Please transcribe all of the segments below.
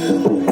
Oh.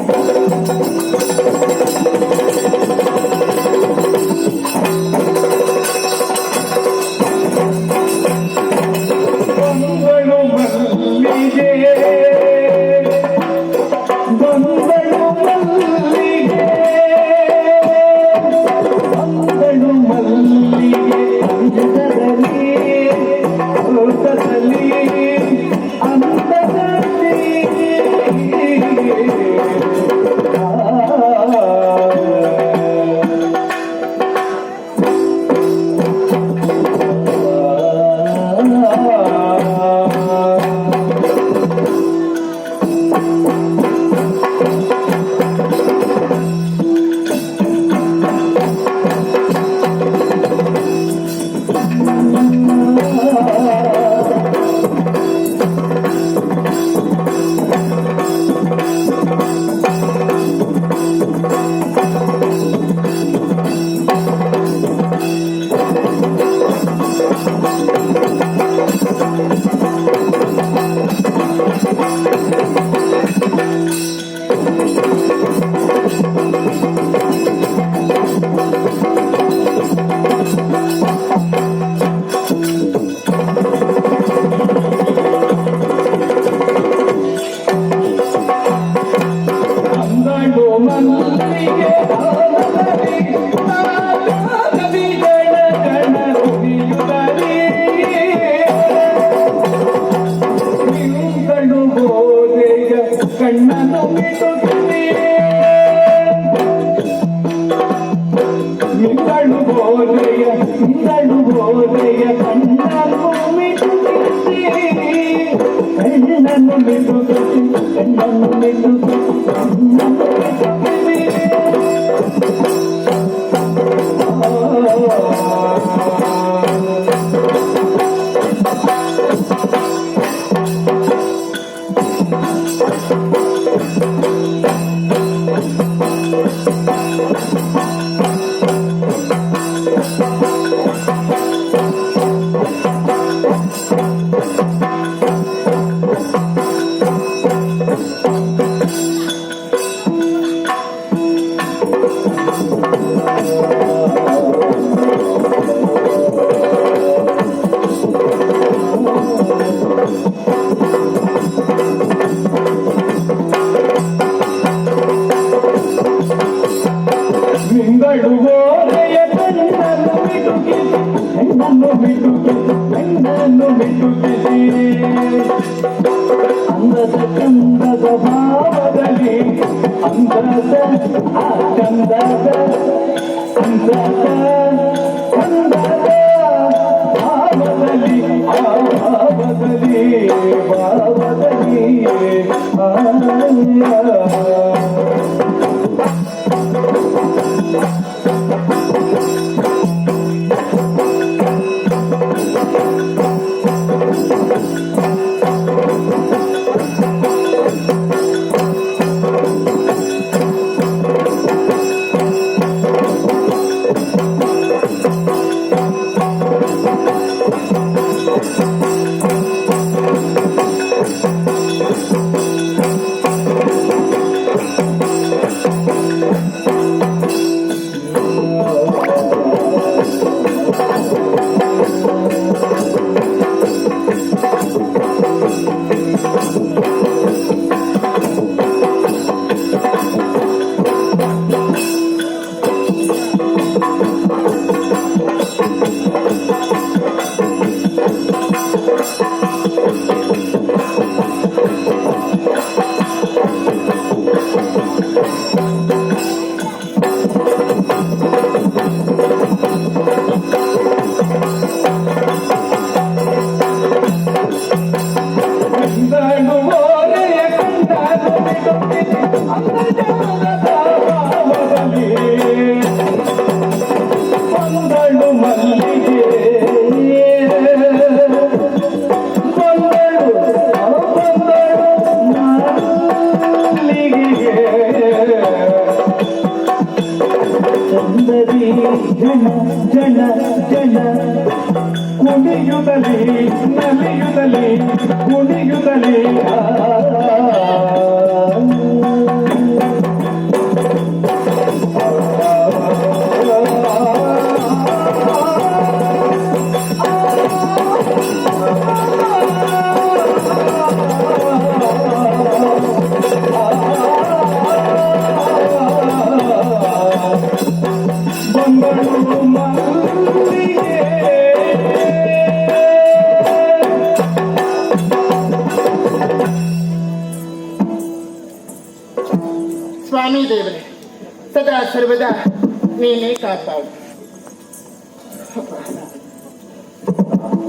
ನೀನೇ ಕಾಪಾಡು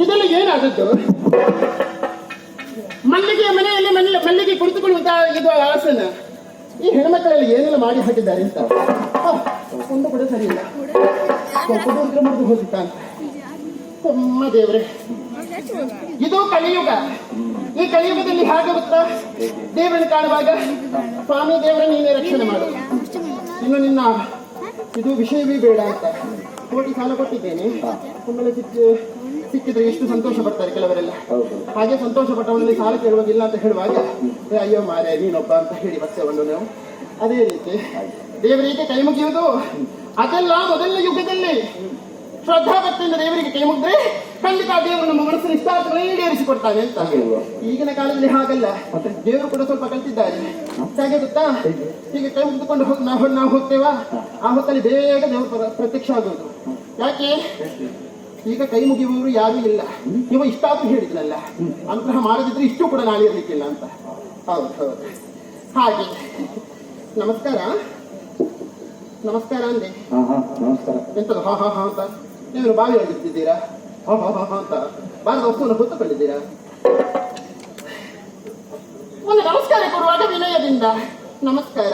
ಇದೆಲ್ಲ ಏನಾದದ್ದು? ಮಲ್ಲಿಗೆ ಮನೆಯಲ್ಲಿ ಮಲ್ಲಿ, ಮಲ್ಲಿಗೆ ಕುಳಿತುಕೊಳ್ಳುವಂತ ಇದು ಆಸನ. ಈ ಹೆಣ್ಮಕ್ಕಳಲ್ಲಿ ಏನೆಲ್ಲ ಮಾಡಿ ಹಾಕಿದ್ದಾರೆ ಅಂತ? ಒಂದು ಕೂಡ ಸರಿ ಇಲ್ಲ. ಕುಟುಂಬ ಹೋಗಿತ್ತ ಅಂತ. ಅಮ್ಮ ದೇವ್ರೆ. ಇದು ಕಲಿಯುಗ. ಈ ಕಲಿಯುಗದಲ್ಲಿ ಹಾಗೆ ಗೊತ್ತಾ ದೇವರನ್ನು ಕಾಣುವಾಗ ಸ್ವಾಮಿ ದೇವರ ನೀನೇ ರಕ್ಷಣೆ ಮಾಡು. ಇನ್ನು ನಿನ್ನ ಇದು ವಿಷಯವೇ ಬೇಡ ಅಂತ ಕೋಟಿ ಸಾಲ ಕೊಟ್ಟಿದ್ದೇನೆ. ಒಮ್ಮೆಲೆ ಸಿಕ್ಕಿ ಸಿಕ್ಕಿದ್ರೆ ಎಷ್ಟು ಸಂತೋಷ ಪಡ್ತಾರೆ ಕೆಲವರೆಲ್ಲ. ಹಾಗೆ ಸಂತೋಷ ಪಟ್ಟವನಲ್ಲಿ ಸಾಲ ಕೇಳುವುದಿಲ್ಲ ಅಂತ ಹೇಳುವಾಗ ಅಯ್ಯೋ ಮಾರೆ ನೀನೊಬ್ಬ ಅಂತ ಹೇಳಿ ಬರ್ತೇವನ್ನು ನಾವು. ಅದೇ ರೀತಿ ದೇವರಿಗೆ ಕೈ ಮುಗಿಯುವುದು ಅದೆಲ್ಲ ಮೊದಲನೇ ಯುಗದಲ್ಲಿ. ಶ್ರದ್ಧಾ ಭಕ್ತಿಯಿಂದ ದೇವರಿಗೆ ಕೈ ಮುಗಿದ್ರೆ ಖಂಡಿತ ದೇವರು ನಮ್ಮ ಮನಸ್ಸಿನ ಇಷ್ಟಾರ್ಥಗಳು ಈಡೇರಿಸಿಕೊಡ್ತಾನೆ ಅಂತ. ಈಗಿನ ಕಾಲದಲ್ಲಿ ಹಾಗಲ್ಲ. ದೇವರು ಕೂಡ ಸ್ವಲ್ಪ ಕಲ್ತಿದ್ದಾರೆ. ಹಾಗೆ ಗೊತ್ತಾ? ಈಗ ಕೈ ಮುಗಿದುಕೊಂಡು ಹೋಗಿ ನಾವು ನಾವು ಹೋಗ್ತೇವಾ? ಆ ಹೊತ್ತಲ್ಲಿ ಬೇಗ ದೇವರು ಪ್ರ- ಪ್ರತ್ಯಕ್ಷ ಆಗೋದು. ಯಾಕೆ? ಈಗ ಕೈ ಮುಗಿಯುವವರು ಯಾರೂ ಇಲ್ಲ. ನೀವು ಇಷ್ಟಾದ್ರೂ ಹೇಳಿದ್ರಲ್ಲ. ಅನುಗ್ರಹ ಮಾಡದಿದ್ರೆ ಇಷ್ಟು ಕೂಡ ನಾಳೆ ಇರ್ಲಿಕ್ಕಿಲ್ಲ ಅಂತ. ಹೌದು ಹೌದು. ಹಾಗೆ. ನಮಸ್ಕಾರ. ನಮಸ್ಕಾರ ಅಂದೆ. ಎಂತದು? ಹಾ ಹಾ ಹಾ ಅಂತ? ನೀವು ಬಾವಿ ಹೊಡಿತಿದ್ದೀರಾ ಹಾ ಹಾ ಹಾ ಅಂತ. ಬಾರದ ವಸ್ತುವನ್ನು ಹೊತ್ತುಕೊಂಡಿದ್ದೀರಾ ಒಂದು ನಮಸ್ಕಾರ ಕೊಡುವಾಗ ವಿನಯದಿಂದ. ನಮಸ್ಕಾರ.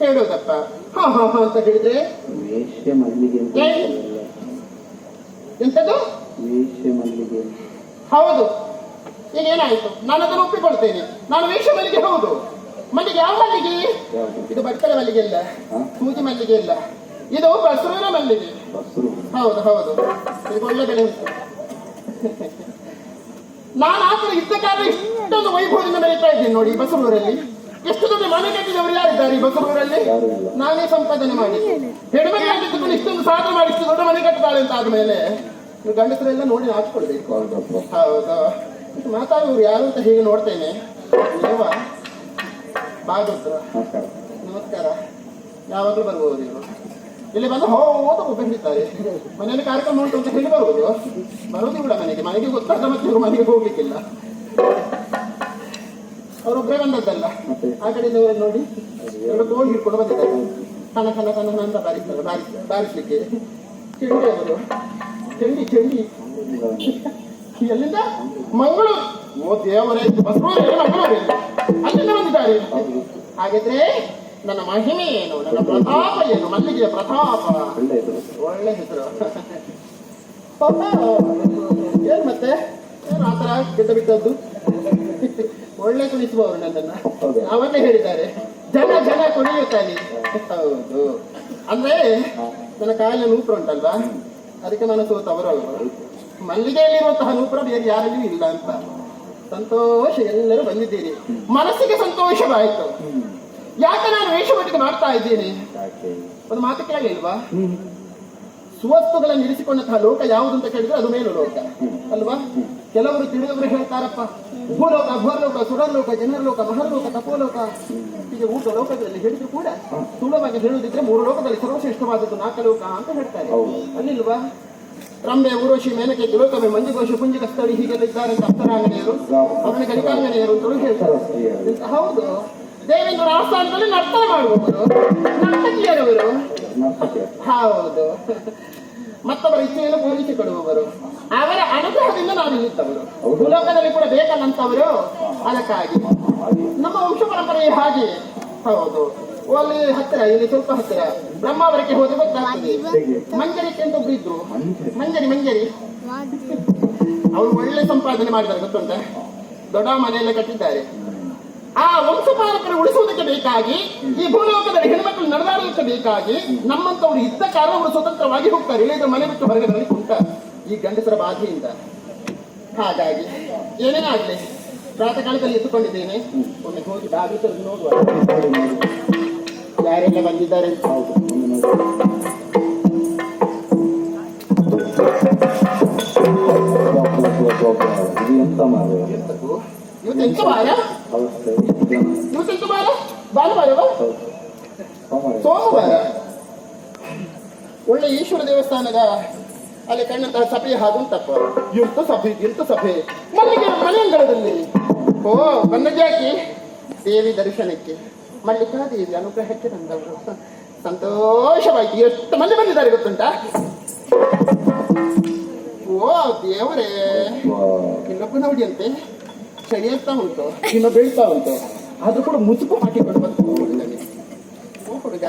ಹೇಳೋದಪ್ಪ ಹಾ ಹಾ ಹಾ ಅಂತ ಹೇಳಿದ್ರೆ? ವೇಶ್ಯ ಮಲ್ಲಿಗೆ ಅಂತ ಏ? ಎಂತದು? ವೇಷ್ಯ ಮಲ್ಲಿಗೆ. ಹೌದು. ಈಗ ಏನಾಯ್ತು? ನಾನು ಅದನ್ನು ಒಪ್ಪಿಕೊಳ್ತೇನೆ. ನಾನು ವೇಷ ಮಲ್ಲಿಗೆ ಹೌದು. ಮಲ್ಲಿಗೆ ಯಾವ ಮಲ್ಲಿಗೆ? ಯಾವುದು? ಇದು ಬಟ್ಟಲ ಮಲ್ಲಿಗೆ ಇಲ್ಲ ಹಾ? ಸೂಜಿ ಮಲ್ಲಿಗೆ ಇಲ್ಲ ಇದು ಬಸವನ ಮಲ್ಲಿಗೆ. ಹೌದು ಹೌದು. ಇದು ಒಳ್ಳೆ ಬೆಲೆ. ನಾನು ಆತರ ಇದ್ದ ಕಾರಣ ಇಷ್ಟೊಂದು ವೈಭವದಿಂದ ಮೆರೀತಾ ಇದ್ದೀನಿ ನೋಡಿ ಬಸವನೂರಲ್ಲಿ. ಎಷ್ಟು ದೊಡ್ಡ ಮನೆ ಕಟ್ಟಿದವರು ಯಾರಿದ್ದಾರೆ ಈ ಬಸವೂರಲ್ಲಿ. ನಾನೇ ಸಂಪಾದನೆ ಮಾಡಿ ಹೆಣ್ಮಕ್ಳಾಗಿದ್ದು ಇಷ್ಟೊಂದು ಸಾಧನೆ ಮಾಡಿ, ಇಷ್ಟು ದೊಡ್ಡ ಮನೆ ಕಟ್ಟಿದಾಳೆ ಅಂತ ಆದ್ಮೇಲೆ ನೀವು ಗಂಡಸರೆಲ್ಲ ನೋಡಿ ಹಾಕ್ಕೊಳ್ಬೇಕು ಹೌದು. ಮಾತಾಡುವವರು ಯಾರು ಅಂತ ಹೀಗೆ ನೋಡ್ತೇನೆ? ದೇವ ನಮಸ್ಕಾರ. ಯಾವಾಗಲೂ ಬರ್ಬೋದು ಇವರು. ಇಲ್ಲಿ ಬಂದು ಹೋ ಅಂತ ಒಬ್ಬ ಹಿಡಿತಾರೆ ಮನೆಯಲ್ಲಿ ಕಾರ್ಯಕ್ರಮ ಉಂಟು ಅಂತ ಹೇಳಿ ಬರುವುದು. ಬರುವುದು ಕೂಡ ಮನೆಗೆ. ಮನೆಗೆ ಗೊತ್ತಾದ ಮತ್ತೆ ಇವರು ಮನೆಗೆ ಹೋಗ್ಲಿಕ್ಕಿಲ್ಲ. ಅವರೊಬ್ಬರೇ ಬಂದದ್ದಲ್ಲ? ಆ ಕಡೆಯಿಂದ ನೋಡಿ. ಎರಡು ಗೋಲ್ ಹಿಡ್ಕೊಂಡು ಬಂದಿದ್ದಾರೆ. ಕಣ ಕಣ ಕಣ ಕಣ ಅಂತ ಬಾರಿಸ್ತಾರೆ ಬಾರಿ ಬಾರಿಸ್ಲಿಕ್ಕೆ. ಚೆಂಡಿ ಅವರು ಚೆಂಡಿ ಚೆಂಡಿ ಎಲ್ಲಿಂದ? ಮಂಗಳೂರು. ಓ ದೇವರೇ. ಬಸವರೇ ಮಂಗಳೂರು ಅಲ್ಲಿಂದ ಬಂದಿದ್ದಾರೆ. ಹಾಗಿದ್ರೆ ನನ್ನ ಮಹಿಮೆ ಏನು? ನನ್ನ ಪ್ರತಾಪ ಏನು? ಮಲ್ಲಿಗೆಯ ಪ್ರತಾಪ. ಒಳ್ಳೆ ಹೆಸರು. ಏನ್ ಮತ್ತೆ? ಏನು ಆತರ ಕೆಟ್ಟ ಬಿಟ್ಟದ್ದು? ಒಳ್ಳೆ ಕುಣಿಸುವವರು ನನ್ನನ್ನ. ಅವನ್ನೇ ಹೇಳಿದ್ದಾರೆ. ಜನ ಜನ ಕುಣಿಯುತ್ತಾನೆ ಹೌದು. ಅಂದ್ರೆ ನನ್ನ ಕಾಯಿಲೆ ನೂಪುರ ಉಂಟಲ್ವಾ? ಅದಕ್ಕೆ ನಾನು ಸೋತ ಅವರು ಮಲ್ಲಿಗೆಯಲ್ಲಿರುವಂತಹ ನೂಪುರ ಬೇರೆ ಯಾರಲ್ಲಿಯೂ ಇಲ್ಲ ಅಂತ. ಸಂತೋಷ ಎಲ್ಲರೂ ಬಂದಿದ್ದೀರಿ. ಮನಸ್ಸಿಗೆ ಸಂತೋಷವಾಯಿತು. ಯಾಕೆ ನಾನು ವೇಷವಟ್ಟಿಗೆ ಮಾಡ್ತಾ ಇದ್ದೇನೆ? ಒಂದು ಮಾತು ಕೇಳಿಲ್ವಾ ಸುವಸ್ತುಗಳನ್ನು ಇರಿಸಿಕೊಂಡಂತಹ ಲೋಕ ಯಾವುದು ಅಂತ ಕೇಳಿದ್ರೆ ಅದು ಮೇಲು ಲೋಕ. ಅಲ್ವಾ? ಕೆಲವರು ತಿಳಿದವರು ಹೇಳ್ತಾರಪ್ಪ. ಭೂಲೋಕ ಭೂಲೋಕ ಸುರಲೋಕ ಜನರಲೋಕ ಮಹರ್ಲೋಕ ತಪೋಲೋಕ. ಹೀಗೆ ಊಟ ಲೋಕದಲ್ಲಿ ಹೇಳಿದ್ರು ಕೂಡ ಸ್ಥೂಲವಾಗಿ ಹೇಳುವುದಿದ್ರೆ ಮೂರು ಲೋಕದಲ್ಲಿ ಸರ್ವಶ್ರೇಷ್ಠವಾದದ್ದು ನಾಲ್ಕು ಲೋಕ ಅಂತ ಹೇಳ್ತಾರೆ. ಅಲ್ಲಿಲ್ವಾ? ರಂಬೆ ಊರೋಶಿ ಮೇನಕೆ ತಿಲೋಕಮೆ ಮಂಜುಘೋಷ ಪುಂಜಿಕ ಸ್ಥಳಿ ಹೀಗೆಲ್ಲ ಇದ್ದಾರೆ ಅಂತ ಅಪ್ಸರಾಂಗನೆಯರು ಅವನ ಗಣಿಕಾಂಗನೆಯರು ಅಂತಲೂ ಹೇಳ್ತಾರೆ. ಹೌದು. ದೇವೇಂದ್ರ ಆಸ್ಥಾನದಲ್ಲಿ ನರ್ತನ ಮಾಡುವವರು. ನರ್ತಕಿಯರವರು. ನರ್ತಕಿಯರು. ಹೌದು. ಮತ್ತೊಬ್ಬರ ಇಚ್ಛೆಯನ್ನು ಪೂರೈಸಿಕೊಡುವವರು. ಅವರ ಅನುಗ್ರಹದಿಂದ ನಾವು ಇಲ್ಲಿದ್ದವರು ಹೌದು. ಭೂಲೋಕದಲ್ಲಿ ಕೂಡ ಬೇಕನ್ನಂತವರು ಅದಕ್ಕಾಗಿ. ನಮ್ಮ ವಂಶ ಪರಂಪರೆ ಹಾಗೆ ಹೌದು. ಓ, ಅಲ್ಲಿ ಹತ್ತಿರ ಇಲ್ಲಿ ಸ್ವಲ್ಪ ಹತ್ತಿರ. ಬ್ರಹ್ಮಾವರಕ್ಕೆ ಹೋದ ಗೊತ್ತಾಗ್ತದೆ. ಹೇಗೆ? ಮಂಜರಿ ಅಂತ ಒಬ್ರು ಇದ್ರು. ಮಂಜರಿ. ಮಂಜರಿ ಮಂಜರಿ. ಅವರು ಒಳ್ಳೆ ಸಂಪಾದನೆ ಮಾಡಿದ್ದಾರೆ ಗೊತ್ತುಂಟ? ದೊಡ್ಡ ಮನೆಯಲ್ಲೇ ಕಟ್ಟಿದ್ದಾರೆ. ಆ ವಂಶ ಪಾಲಕರು ಉಳಿಸುವುದಕ್ಕೆ ಬೇಕಾಗಿ ಈ ಭೂಲೋಕದಲ್ಲಿ ಹೆಣ್ಮಕ್ಳು ನಡೆದಾಡುವುದಕ್ಕೆ ಬೇಕಾಗಿ ನಮ್ಮಂತವ್ರು ಇದ್ದ ಕಾರಣ ಅವರು ಸ್ವತಂತ್ರವಾಗಿ ಹೋಗ್ತಾರೆ. ಇಳಿದ ಮನೆ ಬಿಟ್ಟು ಹೊರಗೆ ಉಂಟ ಈ ಗಂಡಸರ ಬಾಧೆಯಿಂದ. ಹಾಗಾಗಿ ಏನೇ ಆಗ್ಲಿ ಪ್ರಾತಃ ಕಾಲದಲ್ಲಿ ಎತ್ತುಕೊಂಡಿದ್ದೇನೆ. ಒಮ್ಮೆ ಹೋಗಿ ಬಾಗಿಲು ನೋಡುವ. ನೋಡಿ, ನೋಡಿ. ಯಾರೆಲ್ಲ ಬಂದಿದ್ದಾರೆ. ಹೌದು? ಇವತ್ತು ಎಂತ ಎಂತ ಬಾರ ಹೌದು. ಸೋಮವಾರ. ಒಳ್ಳೆ ಈಶ್ವರ ದೇವಸ್ಥಾನದ ಅಲ್ಲಿ ಕಣ್ಣಂತಹ ಸಭೆ ಹಾಗುಂಟಪ್ಪ ಇರ್ತ ಸಭೆ ಇರ್ತ ಸಭೆ ಮಲ್ಲಿಗೆ ಮನೆಯಂಗಳದಲ್ಲಿ. ಓ ಬನ್ನಜಾಕಿ ದೇವಿ ದರ್ಶನಕ್ಕೆ. ಮಲ್ಲಿಕಾದೇವಿ ಅನುಗ್ರಹಕ್ಕೆ ಬಂದವರು ಸಂತೋಷವಾಯ್ತು. ಎಷ್ಟು ಮಂದಿ ಬಂದಿದ್ದಾರೆ ಗೊತ್ತುಂಟಾ? ಓ ದೇವರೇ. ಇನ್ನೊಬ್ಬ ನೋಡಿಯಂತೆ ಸರಿಯುತ್ತಾ ಉಂಟು, ಇನ್ನು ಬೀಳ್ತಾ ಉಂಟು. ಆದ್ರೂ ಕೂಡ ಮುಸುಕು ಹಾಕಿಕೊಂಡು. ಓ, ಹುಡುಗ,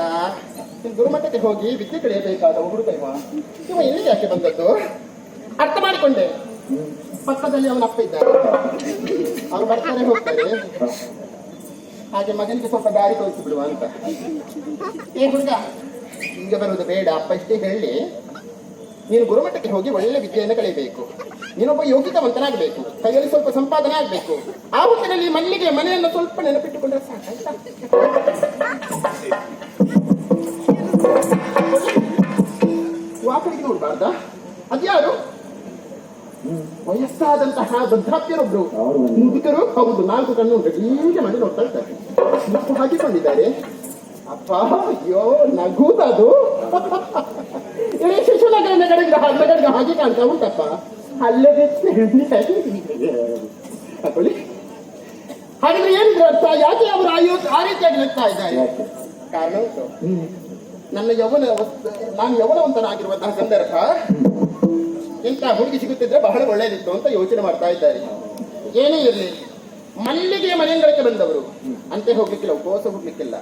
ನೀನು ಗುರುಮಠಕ್ಕೆ ಹೋಗಿ ವಿದ್ಯೆ ಕಳೆಯಬೇಕಾದ ಹುಡುಗ ಇವ. ಇವ ಯಾಕೆ ಬಂದದ್ದು? ಅರ್ಥ ಮಾಡಿಕೊಂಡೆ. ಪಕ್ಕದಲ್ಲಿ ಅವನ ಅಪ್ಪ ಇದ್ದಾರೆ. ಅವ್ರು ಬರ್ತಾರೆ, ಹೋಗ್ತಾರೆ. ಹಾಗೆ ಮಗನಿಗೆ ಸ್ವಲ್ಪ ದಾರಿ ತೋರಿಸಿ ಬಿಡುವ ಅಂತ. ಏ, ಹುಡುಗ, ಹಿಂಗೆ ಬರುವುದು ಬೇಡ. ಅಪ್ಪ ಇಷ್ಟೇ ಹೇಳಿ. ನೀನು ಗುರುಮಠಕ್ಕೆ ಹೋಗಿ ಒಳ್ಳೆ ವಿದ್ಯೆಯನ್ನು ಕಲಿಯಬೇಕು ನೀನೊಬ್ಬ ಯೋಗಿತವಂತನಾಗಬೇಕು ಕೈಯಲ್ಲಿ ಸ್ವಲ್ಪ ಸಂಪಾದನೆ ಆಗಬೇಕು. ಆ ಹೊತ್ತಿನಲ್ಲಿ ಮಲ್ಲಿಗೆ ಮನೆಯನ್ನು ಸ್ವಲ್ಪ ನೆನಪಿಟ್ಟುಕೊಂಡ್ರೆ ಸಾಕಾಯ್ತಾ? ವಾಕಡಿಗೆ ನೋಡ್ಬಾರ್ದ? ಅದ್ಯಾರು? ವಯಸ್ಸಾದಂತಹ ವೃದ್ಧಾಪ್ಯರೊಬ್ರು. ಮುದುಕರು? ಹೌದು ನಾಲ್ಕು ಕಣ್ಣು ಹೀಗೆ ಮಾಡಿ ನೋಡ್ತಾ ಇದ್ದಾರೆ. ಹಾಕಿಕೊಂಡಿದ್ದಾರೆ. ಅಪ್ಪ ಅಯ್ಯೋ ನಗೂದದು. ಇಡೀ ಶಿಶುನಗರ ನಗಡಿಗೆ ನಗಡಿಗೆ ಹಾಗೆ ಕಾಣ್ತಾ ಉಂಟಪ್ಪ. ಅಲ್ಲದೆ ಹಾಗಾದ್ರೆ ಏನ್ ಅರ್ಥ ಯಾಕೆ ಅವರು ಆ ರೀತಿಯಾಗಿ ನಗ್ತಾ ಇದ್ದಾರೆ ಕಾರಣ ಉಂಟು. ನನ್ನ ಯೌವನ ನಾನು ಯೌವನವಂತನಾಗಿರುವಂತಹ ಸಂದರ್ಭ ಇಂಥ ಹುಡುಗಿ ಸಿಗುತ್ತಿದ್ರೆ ಬಹಳ ಒಳ್ಳೆಯದಿತ್ತು ಅಂತ ಯೋಚನೆ ಮಾಡ್ತಾ ಇದ್ದಾರೆ. ಏನೇ ಇರಲಿ ಮಲ್ಲಿಗೆ ಮನೆಯಂಗಳಕ್ಕೆ ಬಂದವರು. ಅಂತೆ ಹೋಗ್ಲಿಕ್ಕಿಲ್ಲ ಉಪವಾಸ ಹೋಗ್ಲಿಕ್ಕಿಲ್ಲ.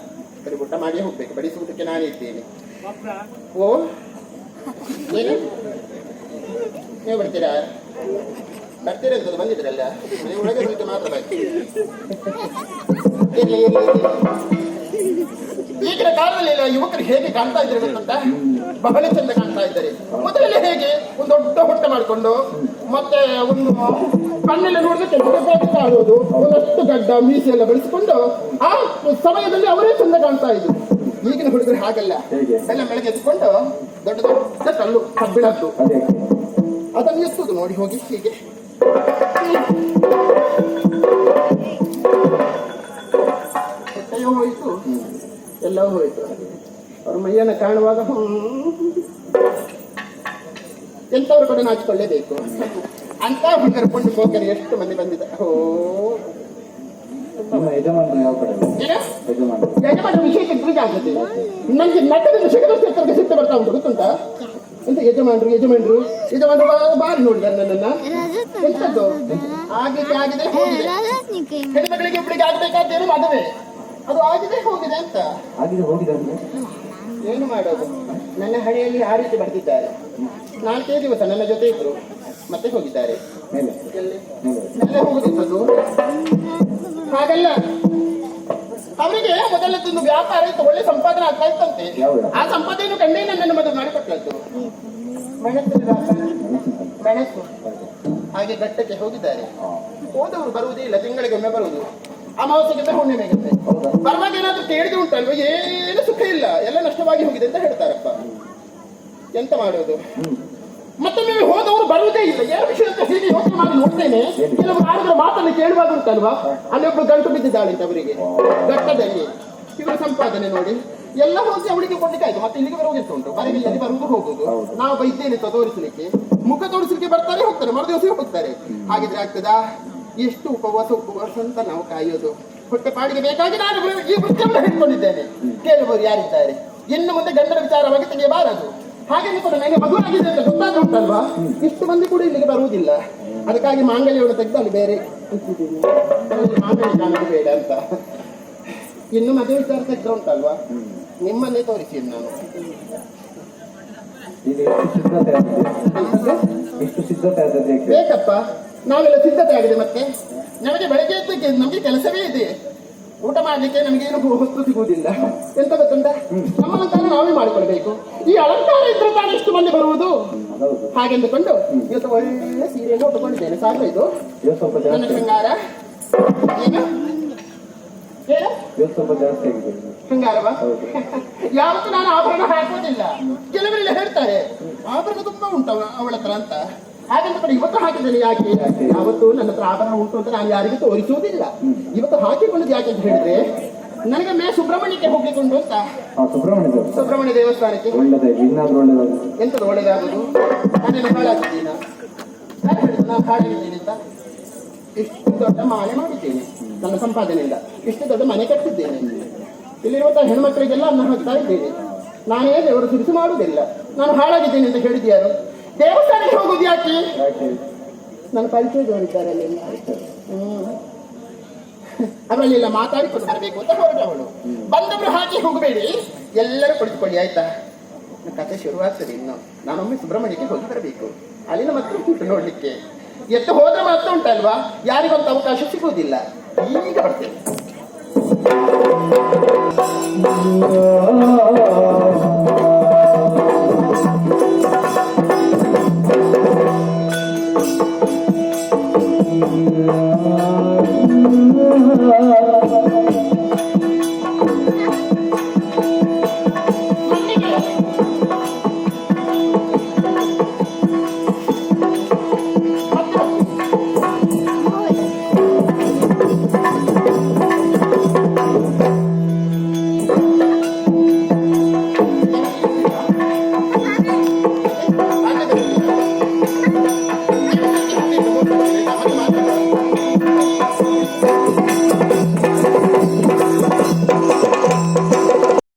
ಬರೀ ಊಟ ಮಾಡಿಯೇ ಹೋಗ್ಬೇಕು. ಬಡಿಸುವುದಕ್ಕೆ ನಾನೇ ಇದ್ದೇನೆ ಓ ಏನು? ನೀವು ಬರ್ತೀರಾ? ಬರ್ತೀರಾ ಅಂತ ಬಂದಿದ್ರಲ್ಲ? ನೀವು ಒಳಗೆ ಹೋಗಿ ಮಾತ್ರ ಬಾಕಿ. ಈಗಿನ ಕಾಲದಲ್ಲಿ ಯುವಕರು ಹೇಗೆ ಕಾಣ್ತಾ ಇದ್ದಾರೆ ಅಂತ ಬಹಳ ಚಂದ ಕಾಣ್ತಾ ಇದ್ದಾರೆ. ಮೊದಲೆಲ್ಲ ಹೇಗೆ? ಒಂದು ದೊಡ್ಡ ಹೊಟ್ಟೆ ಮಾಡಿಕೊಂಡು ಮತ್ತೆ ಒಂದು ಕಣ್ಣೆಲ್ಲ ನೋಡಿದ್ರೆ ಆಗೋದು ಒಂದಷ್ಟು ಗಡ್ಡ ಮೀಸೆ ಎಲ್ಲ ಬೆಳೆಸಿಕೊಂಡು ಆ ಸಮಯದಲ್ಲಿ ಅವರೇ ಚಂದ ಕಾಣ್ತಾ ಇದ್ರು. ಈಗಿನ ಹುಡುಗರು ಹಾಗಲ್ಲ. ಹೇಗೆ? ಎಲ್ಲ ಬೆಳಗ್ಗೆ ಎತ್ಕೊಂಡು ದೊಡ್ಡ ದೊಡ್ಡ ಕಲ್ಲು ಕಬ್ಬಿಣದ್ದು. ಅದನ್ನು ಎಸೋದು ನೋಡಿ ಹೋಗಿ ಹೀಗೆ ಹೊಟ್ಟೆಯೂ ಹೋಯಿತು ಎಲ್ಲವೂ ಹೋಯಿತು ಅವ್ರ ಮೈಯನ್ನು ಕಾಣುವಾಗ ಎಂಥವ್ರ ಕೂಡ ನಾಚಿಕೊಳ್ಳೇಬೇಕು ಅಂತ ಹುಡುಗರು ಕೊಂಡು ಹೋಗರು ಎಷ್ಟು ಮಂದಿ ಬಂದಿದೆ ಓ ಯಜಮಾನ ವಿಶೇಷ ಪೂಜೆ ಆಗುತ್ತೆ ನನಗೆ ನಟದ ವಿಷಯದ ಸಿಟ್ಟು ಬರ್ತಾ ಉಂಟು ಗೊತ್ತುಂಟಾ ಎಂತ ಯಜಮಾನ್ರು ಯಜಮಾನ್ರು? ಯಜಮಾನ್ರು ಬಾರಿ ನೋಡಿದ್ದಾರೆ ನನ್ನನ್ನ ಎಂತದ್ದು? ಆಗಲಿಕ್ಕೆ ಆಗಿದೆ ಹೋಗಿದೆ. ಮಕ್ಕಳಿಗೆ ಒಬ್ಬಳಿಗೆ ಆಗ್ಬೇಕಾದ್ದೇನು ಮದುವೆ? ಅದು ಆಗಿದೆ ಹೋಗಿದೆ ಅಂತ. ಆಗಿದೆ ಹೋಗಿದೆ ಅಂದ್ರೆ? ಏನು ಮಾಡೋದು? ನನ್ನ ಹಳೆಯಲ್ಲಿ ಆ ರೀತಿ ಬರ್ತಿದ್ದಾರೆ ನಾಲ್ಕೇ ದಿವಸ ನನ್ನ ಜೊತೆ ಇದ್ರು. ಮತ್ತೆ ಹೋಗಿದ್ದಾರೆ. ಹಾಗಲ್ಲ. ಅವರಿಗೆ ಮೊದಲದೊಂದು ವ್ಯಾಪಾರ ಇತ್ತು ಒಳ್ಳೆ ಸಂಪಾದನೆ ಆಗ್ತಾ ಇತ್ತಂತೆ? ಆ ಸಂಪಾದನೆ ಕಂಡೇ ನನ್ನನ್ನು ಮದುವೆ ಮಾಡಿಕೊಟ್ಟಾಯ್ತು ಮೆಣಸು ಹಾಗೆ ಘಟ್ಟಕ್ಕೆ ಹೋಗಿದ್ದಾರೆ. ಹೋದವರು ಬರುವುದೇ ಇಲ್ಲ ತಿಂಗಳಿಗೆ ಒಮ್ಮೆ ಬರುವುದು. ಅಮಾವಾಸ್ಯೆಗೆ ಹುಣ್ಣಿಮೆ ಆಗುತ್ತೆ ಪರವಾಗಿ ಏನಾದ್ರೂ ಕೇಳಿದ್ರೆ ಉಂಟಲ್ವ? ಏನು ಸುಖ ಇಲ್ಲ ಎಲ್ಲ ನಷ್ಟವಾಗಿ ಹೋಗಿದೆ ಅಂತ ಹೇಳ್ತಾರಪ್ಪ. ಎಂತ ಮಾಡೋದು ಮತ್ತೊಮ್ಮೆ ಹೋದವರು ಬರುವುದೇ ಇಲ್ಲ ಯಾರು ವಿಷಯ ಮಾಡಿ ನೋಡ್ತೇನೆ ಕೆಲವು ಆಡಿದ್ರೆ ಮಾತನ್ನು ಕೇಳುವಾಗ ಉಂಟಲ್ವಾ ಅಲ್ಲಿ ಒಬ್ಬರು ಗಂಟು ಬಿದ್ದಿದ್ದಾಳೆ ಅವರಿಗೆ. ಘಟ್ಟದಲ್ಲಿ ಇವರ ಸಂಪಾದನೆ ನೋಡಿ. ಎಲ್ಲ ಹೋಗಿ ಅವಳಿಗೆ ಕೊಡ್ಲಿಕ್ಕಾಯ್ತು ಮತ್ತೆ ಇಲ್ಲಿಗೆ ಬರುವುದೆಂತ ಉಂಟು? ಇಲ್ಲಿ ಬರುವುದು ಹೋಗುದು ನಾವು ಬೈದ್ದೇನೆ ತೋರಿಸಲಿಕ್ಕೆ. ಮುಖ ತೋರಿಸಲಿಕ್ಕೆ ಬರ್ತಾರೆ, ಹೋಗ್ತಾರೆ. ಮರುದಿವಸ ಹೋಗ್ತಾರೆ. ಹಾಗಿದ್ರೆ ಆಗ್ತದಾ? ಎಷ್ಟು ಉಪವಾಸ ಉಪವಾಸ ಅಂತ ನಾವು ಕಾಯೋದು. ಹೊಟ್ಟೆ ಪಾಡಿಗೆ ಬೇಕಾಗಿ ನಾನು ಈ ವೃತ್ತಿಯನ್ನು ಹಿಡ್ಕೊಂಡಿದ್ದೇನೆ. ಕೇಳುವವರು ಯಾರಿದ್ದಾರೆ? ಇನ್ನು ಮುಂದೆ ಗಂಡನ ವಿಚಾರವಾಗಿ ತೆಗೆಯಬಾರದು ಹಾಗೆ ಕೂಡ ನನಗೆ ಮಗುವಾಗಿದೆ ಅಂತ ಗೊತ್ತಾಗ ಉಂಟಲ್ವಾ? ಇಷ್ಟು ಮಂದಿ ಕೂಡ ಇಲ್ಲಿಗೆ ಬರುವುದಿಲ್ಲ. ಅದಕ್ಕಾಗಿ ಮಾಂಗಲ್ಯವನ್ನು ತೆಗೆದು ಅಲ್ಲಿ ಬೇರೆ ಇಟ್ಟಿದ್ದೀನಿ ಮಾಂಗಲ್ಯ ಬೇಡ ಅಂತ. ಇನ್ನು ಮದುವೆ ವಿಚಾರ ತೆಗೆದ್ರೆ ಉಂಟಲ್ವಾ? ನಿಮ್ಮನ್ನೇ ತೋರಿಸಿ ನಾನು. ಎಷ್ಟು ಸಿದ್ಧತೆ ಆದದ್ದು ಬೇಕಪ್ಪ. ನಾವೆಲ್ಲ ಸಿದ್ಧತೆ ಆಗಿದೆ ಮತ್ತೆ. ನಮಗೆ ಬೆಳಗ್ಗೆ ಎದ್ದಕ್ಕೆ ನಮಗೆ ಕೆಲಸವೇ ಇದೆ. ಊಟ ಮಾಡಲಿಕ್ಕೆ ನಮಗೆ ಏನು ಹೊತ್ತು ಸಿಗುವುದಿಲ್ಲ. ಎಂತ ಗೊತ್ತಂತ ನಮ್ಮ ಅಲಂಕಾರ ನಾವೇ ಮಾಡಿಕೊಳ್ಬೇಕು. ಈ ಅಲಂಕಾರ ಇದ್ರೆ ತಾನೆ ಎಷ್ಟು ಮಂದಿ ಬರುವುದು. ಹಾಗೆಂದುಕೊಂಡು ಇವತ್ತು ಒಳ್ಳೆ ಸೀರೆಯನ್ನು ಉಟ್ಕೊಂಡಿದ್ದೇನೆ. ಇದು. ಸ್ವಲ್ಪ ನನ್ನ ಶೃಂಗಾರ. ಏನು? ಸ್ವಲ್ಪ ಜಾಸ್ತಿ ಆಗಿದೆ. ಶೃಂಗಾರವಾ? ಯಾವತ್ತೂ ನಾನು ಆಭರಣ ಹಾಕೋದಿಲ್ಲ ಕೆಲವರೆಲ್ಲ ಹೇಳ್ತಾರೆ ಆಭರಣ ತುಂಬಾ ಉಂಟು ಅವಳ- ಹತ್ರ ಅಂತ. ಹಾಗಂತ ಇವತ್ತು ಹಾಕಿದ್ದೇನೆ ಯಾಕೆ? ಯಾಕೆ? ಯಾವತ್ತು ನನ್ನ ಹತ್ರ ಆಭರಣ ಉಂಟು ಅಂತ ನಾನು ಯಾರಿಗೂ ತೋರಿಸುವುದಿಲ್ಲ. ಇವತ್ತು ಹಾಕಿಕೊಳ್ಳೋದು ಯಾಕೆ ಅಂತ ಹೇಳಿದ್ರೆ ನನಗೆ ಮೇ ಸುಬ್ರಹ್ಮಣ್ಯಕ್ಕೆ ಹೋಗ್ಲಿಕ್ಕೆ ಅಂತ. ಆ ಸುಬ್ರಹ್ಮಣ್ಯ ಸುಬ್ರಹ್ಮಣ್ಯ ದೇವಸ್ಥಾನಕ್ಕೆ. ಒಳ್ಳೇದಾಗಿ ಇನ್ನಾದ್ರೂ ಒಳ್ಳೇದಾಗಿ ಎಂತದು ಒಳ್ಳೇದಾಗುದು? ನಾನೇನು ಹಾಳಾಗಿದ್ದೀನ? ಯಾರು ನಾನು ಹಾಳಾಗಿದ್ದೀನಿ ಅಂತ? ಇಷ್ಟು ದೊಡ್ಡ ಮಾಲೆ ಮಾಡಿದ್ದೇನೆ ನನ್ನ ಸಂಪಾದನೆಯಿಂದ. ಇಷ್ಟು ದೊಡ್ಡ ಮನೆ ಕಟ್ಟಿದ್ದೇನೆ. ಇಲ್ಲಿರುವಂತಹ ಹೆಣ್ಮಕ್ಳಿಗೆಲ್ಲ ಅನ್ನ ಹಾಕ್ತಾ ಇದ್ದೇನೆ. ನಾನೇ ದೇವರು ಸುರಿಸು ಮಾಡುವುದಿಲ್ಲ? ನಾನು ಹಾಳಾಗಿದ್ದೇನೆ ಅಂತ ಹೇಳಿದ್ಯಾರು? ದೇವಸ್ಥಾನಕ್ಕೆ ಹೋಗುದು ಯಾಕೆ? ಯಾಕೆ? ನನ್ನ ಪರಿಚಯದವರಿದ್ದಾರೆ ಅಲ್ಲೆಲ್ಲ ಹ್ಮ್. ಅವರಲ್ಲೆಲ್ಲ ಮಾತಾಡಿಕೊಂಡು ಬರಬೇಕು ಅಂತ ಹೊರಟವಳು. ಬಂದವರು ಹಾಗೆ ಹೋಗಬೇಡಿ. ಎಲ್ಲರೂ ಕುಳಿತುಕೊಳ್ಳಿ, ಆಯ್ತಾ? ಕತೆ ಶುರುವಾಗ್ತದೆ ಇನ್ನು. ನಾನೊಮ್ಮೆ ಸುಬ್ರಹ್ಮಣ್ಯಕ್ಕೆ ಹೋಗಿ ಬರಬೇಕು. ಅಲ್ಲಿನ ಮತ್ತೆ ಕೂತು ನೋಡ್ಲಿಕ್ಕೆ. ಎತ್ತು ಹೋದ್ರೆ ಮಾತ್ರ ಉಂಟಲ್ವಾ? ಯಾರಿಗೊಂದು ಅವಕಾಶ ಸಿಗುವುದಿಲ್ಲ. ಈಗ ಬರ್ತೇನೆ.